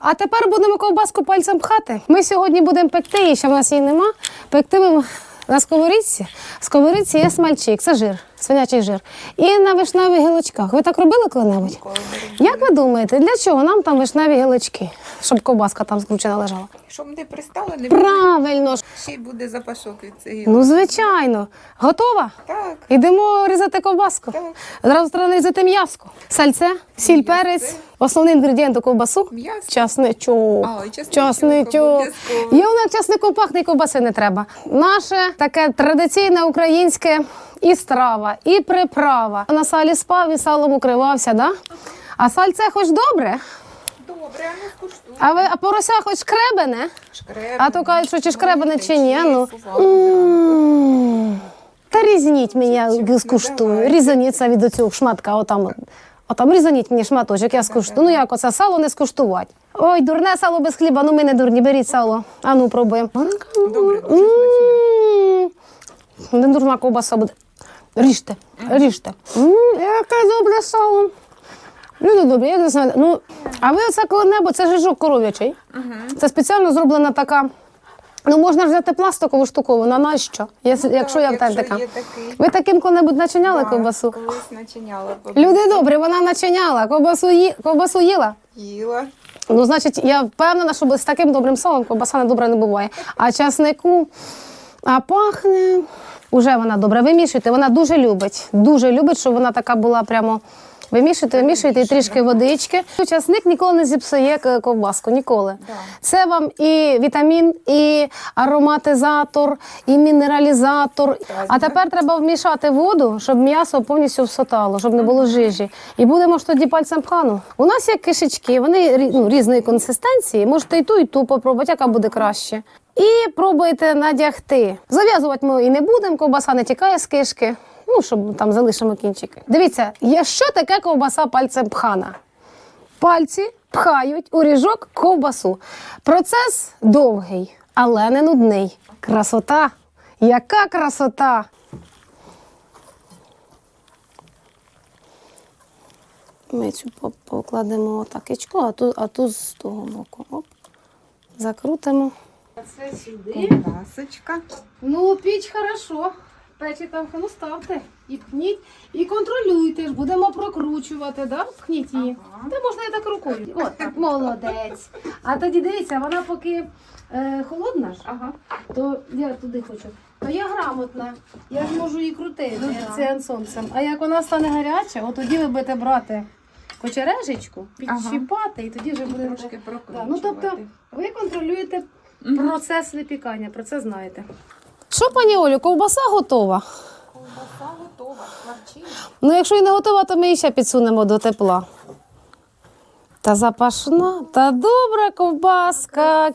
А тепер будемо ковбаску пальцем пхати. Ми сьогодні будемо пекти її, ще в нас її нема. Пектимемо на сковорідці. В сковорідці є смальчик, це жир, свинячий жир. І на вишневих гілочках. Ви так робили коли-небудь? Як ви думаєте, для чого нам там вишневі гілочки? Щоб ковбаска там скручена лежала? Щоб не пристало, не Правильно ще й буде запашок від цієї. Ну, звичайно. Готова? Так, Йдемо різати ковбаску. Так. Зразу треба різати м'яско. Сальце, сіль, перець. Основний інгредієнт у ковбасу. М'ясо. Часничок. А, і часничок, Часничок. Є у нас часником пахне, ковбаси не треба. Наше таке традиційне українське і страва, і приправа. На салі спав і салом укривався, да? А сальце хоч добре, добре, а ну скуштуй. а, ви, а порося хоч шкребене. Шкребне. А то кажуть, що чи шкребене, чи ні. Ну. Та різніть мені, скуштую. давай. Різаніть це від оцього шматка, отам. Отам різаніть мені шматочок, я скуштую. Ну як оце сало не скуштувати. Ой, дурне сало без хліба, ну ми не дурні, беріть сало. А ну пробуємо. Добре, дуже смачно. Не дурна ковбаса буде. Ріжте, ріжте. Яке добре сало. Люди добрі, я не знаю. Ну, а ви оце коли-небудь, це жижок коров'ячий. Це спеціально зроблена така. Ну, можна ж взяти пластикову штуковину, а нащо? Якщо, якщо я Ну, Так, в така. Ви таким коли-небудь начиняли Так, ковбасу? Колись начиняла. Люди добрі, вона начиняла. Ковбасу, ї... ковбасу їла. Їла. Ну, значить, я впевнена, що з таким добрим салом ковбаса не добре не буває. А часнику а пахне. Уже вона добре. Вимішуйте. Вона дуже любить. Дуже любить, щоб вона така була прямо. Вимішуйте, вимішуйте і трішки водички. Часник ніколи не зіпсує ковбаску. Ніколи. Це вам і вітамін, і ароматизатор, і мінералізатор. А тепер треба вмішати воду, щоб м'ясо повністю всотало, щоб не було жижі. І будемо ж тоді пальцем пхану. У нас є кишечки, вони ну, різної консистенції. Можете і ту, і ту попробувати, яка буде краще. І пробуйте надягти. Зав'язувати ми і не будемо, ковбаса не тікає з кишки. Ну, щоб там залишимо кінчики. Дивіться, є що таке ковбаса пальцем пхана? Пальці пхають у ріжок ковбасу. Процес довгий, але не нудний. Красота! Яка красота! Ми цю покладемо отакечко, а ту, а ту з того боку. Оп. Закрутимо. Це сюди. Ковбасочка. Ну, піч хорошо. Печі там ну ставте і пніть, і контролюйте ж, будемо прокручувати, да? Пхніть її. Та можна і так рукою. От так, молодець. А тоді дивіться, вона поки е, холодна ж, Ага. то я туди хочу. То я грамотна, я ж можу її крутити Ну, цією сонцем. А як вона стане гаряча, от тоді ви будете брати кочережечку, підщіпати, і тоді вже буде Трошки Да, ну тобто ви контролюєте процес випікання, про це знаєте. Що, пані Олю, ковбаса готова. Ковбаса готова, харчі. Ну, якщо і не готова, то ми її ще підсунемо до тепла. Та запашна, та добра ковбаска,